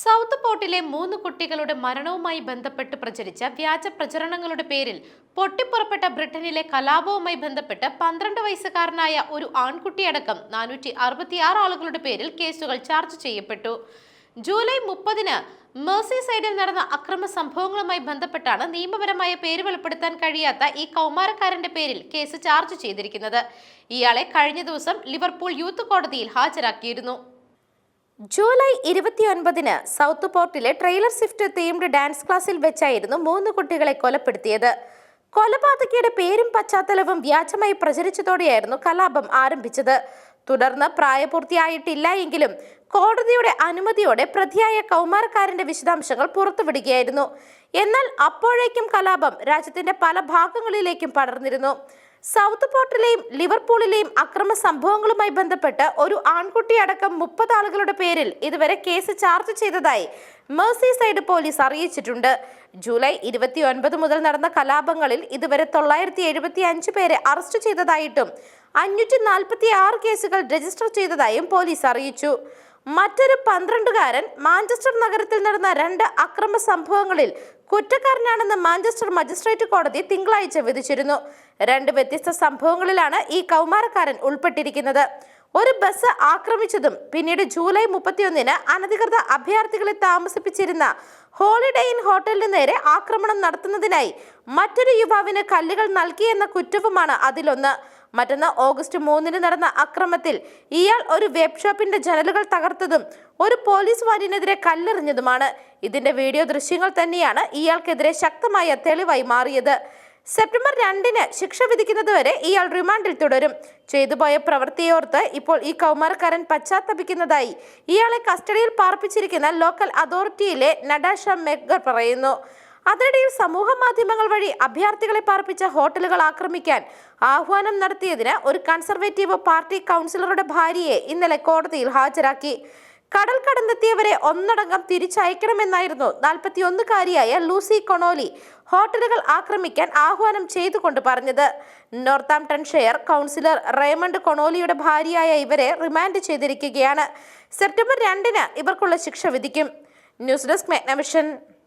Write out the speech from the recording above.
South പോർട്ടിലെ മൂന്ന് കുട്ടികളുടെ മരണവുമായി ബന്ധപ്പെട്ട് പ്രചരിച്ച വ്യാജ പ്രചരണങ്ങളുടെ പേരിൽ പൊട്ടിപ്പുറപ്പെട്ട ബ്രിട്ടനിലെ കലാപവുമായി ബന്ധപ്പെട്ട് പന്ത്രണ്ട് വയസ്സുകാരനായ ഒരു ആൺകുട്ടിയടക്കം നാനൂറ്റി അറുപത്തിയാറ് ആളുകളുടെ പേരിൽ കേസുകൾ ചാർജ് ചെയ്യപ്പെട്ടു. ജൂലൈ മുപ്പതിന് മേഴ്സി സൈഡിൽ നടന്ന അക്രമ സംഭവങ്ങളുമായി ബന്ധപ്പെട്ടാണ് നിയമപരമായ പേര് വെളിപ്പെടുത്താൻ കഴിയാത്ത ഈ കൗമാരക്കാരന്റെ പേരിൽ കേസ് ചാർജ് ചെയ്തിരിക്കുന്നത്. ഇയാളെ കഴിഞ്ഞ ദിവസം ലിവർപൂൾ യൂത്ത് കോടതിയിൽ ഹാജരാക്കിയിരുന്നു. ജൂലൈ ഇരുപത്തിയൊൻപതിന് സൗത്ത് പോർട്ടിലെ ട്രെയിലർ സ്വിഫ്റ്റ് തീംഡ് ഡാൻസ് ക്ലാസ്സിൽ വെച്ചായിരുന്നു മൂന്ന് കുട്ടികളെ കൊലപ്പെടുത്തിയത്. കൊലപാതകിയുടെ പേരും പശ്ചാത്തലവും വ്യാജമായി പ്രചരിച്ചതോടെയായിരുന്നു കലാപം ആരംഭിച്ചത്. തുടർന്ന് പ്രായപൂർത്തിയായിട്ടില്ല എങ്കിലും കോടതിയുടെ അനുമതിയോടെ പ്രതിയായ കൗമാരക്കാരന്റെ വിശദാംശങ്ങൾ പുറത്തുവിടുകയായിരുന്നു. എന്നാൽ അപ്പോഴേക്കും കലാപം രാജ്യത്തിന്റെ പല ഭാഗങ്ങളിലേക്കും പടർന്നിരുന്നു. സൗത്ത് പോർട്ടിലെയും ലിവർപൂളിലെയും അക്രമ സംഭവങ്ങളുമായി ബന്ധപ്പെട്ട് ഒരു ആൺകുട്ടി അടക്കം മുപ്പത് ആളുകളുടെ പേരിൽ ഇതുവരെ കേസ് ചാർജ് ചെയ്തതായി മേഴ്സി സൈഡ് പോലീസ് അറിയിച്ചിട്ടുണ്ട്. ജൂലൈ ഇരുപത്തി ഒൻപത് മുതൽ നടന്ന കലാപങ്ങളിൽ ഇതുവരെ തൊള്ളായിരത്തി എഴുപത്തി അഞ്ച് പേരെ അറസ്റ്റ് ചെയ്തതായിട്ടും അഞ്ഞൂറ്റി നാൽപ്പത്തി ആറ് കേസുകൾ രജിസ്റ്റർ ചെയ്തതായും പോലീസ് അറിയിച്ചു. മറ്റൊരു പന്ത്രണ്ടുകാരൻ മാഞ്ചസ്റ്റർ നഗരത്തിൽ നടന്ന രണ്ട് അക്രമ സംഭവങ്ങളിൽ കുറ്റക്കാരനാണെന്ന് മാഞ്ചസ്റ്റർ മജിസ്ട്രേറ്റ് കോടതി തിങ്കളാഴ്ച വിധിച്ചിരുന്നു. രണ്ട് വ്യത്യസ്ത സംഭവങ്ങളിലാണ് ഈ കൗമാരക്കാരൻ ഉൾപ്പെട്ടിരിക്കുന്നത്. ഒരു ബസ് ആക്രമിച്ചതും പിന്നീട് ജൂലൈ മുപ്പത്തിയൊന്നിന് അനധികൃത അഭയാർത്ഥികളെ താമസിപ്പിച്ചിരുന്ന ഹോളിഡേ ഇൻ ഹോട്ടലിന് നേരെ ആക്രമണം നടത്തുന്നതിനായി മറ്റൊരു യുവാവിന് കല്ലുകൾ നൽകിയെന്ന കുറ്റവുമാണ് അതിലൊന്ന്. മറ്റൊന്ന് ഓഗസ്റ്റ് മൂന്നിന് നടന്ന അക്രമത്തിൽ ഇയാൾ ഒരു വെബ് ഷോപ്പിന്റെ ജനലുകൾ തകർത്തതും ഒരു പോലീസ് വാനിനെതിരെ കല്ലെറിഞ്ഞതുമാണ്. ഇതിന്റെ വീഡിയോ ദൃശ്യങ്ങൾ തന്നെയാണ് ഇയാൾക്കെതിരെ ശക്തമായ തെളിവായി മാറിയത്. സെപ്റ്റംബർ രണ്ടിന് ശിക്ഷ വിധിക്കുന്നതുവരെ ഇയാൾ റിമാൻഡിൽ തുടരും. ചെയ്തുപോയ പ്രവൃത്തിയോർത്ത് ഇപ്പോൾ ഈ കൗമാരക്കാരൻ പശ്ചാത്തപിക്കുന്നതായി ഇയാളെ കസ്റ്റഡിയിൽ പാർപ്പിച്ചിരിക്കുന്ന ലോക്കൽ അതോറിറ്റിയിലെ നഡാഷ മെഗർ പറയുന്നു. അതിനിടയിൽ സമൂഹ മാധ്യമങ്ങൾ വഴി അഭയാർത്ഥികളെ പാർപ്പിച്ച ഹോട്ടലുകൾ ആക്രമിക്കാൻ ആഹ്വാനം നടത്തിയതിന് ഒരു കൺസർവേറ്റീവ് പാർട്ടി കൗൺസിലറുടെ ഭാര്യയെ ഇന്നലെ കോടതിയിൽ ഹാജരാക്കി. കടൽ കടന്നെത്തിയവരെ ഒന്നടങ്കം തിരിച്ചയക്കണമെന്നായിരുന്നു നാൽപ്പത്തിയൊന്നുകാരിയായ ലൂസി കൊണോലി ഹോട്ടലുകൾ ആക്രമിക്കാൻ ആഹ്വാനം ചെയ്തുകൊണ്ട് പറഞ്ഞത്. നോർത്താംപ്ടൺ ഷെയർ കൗൺസിലർ റേമണ്ട് കൊണോലിയുടെ ഭാര്യയായ ഇവരെ റിമാൻഡ് ചെയ്തിരിക്കുകയാണ്. സെപ്റ്റംബർ രണ്ടിന് ഇവർക്കുള്ള ശിക്ഷ വിധിക്കും. News desk മെഗ്നവിഷൻ.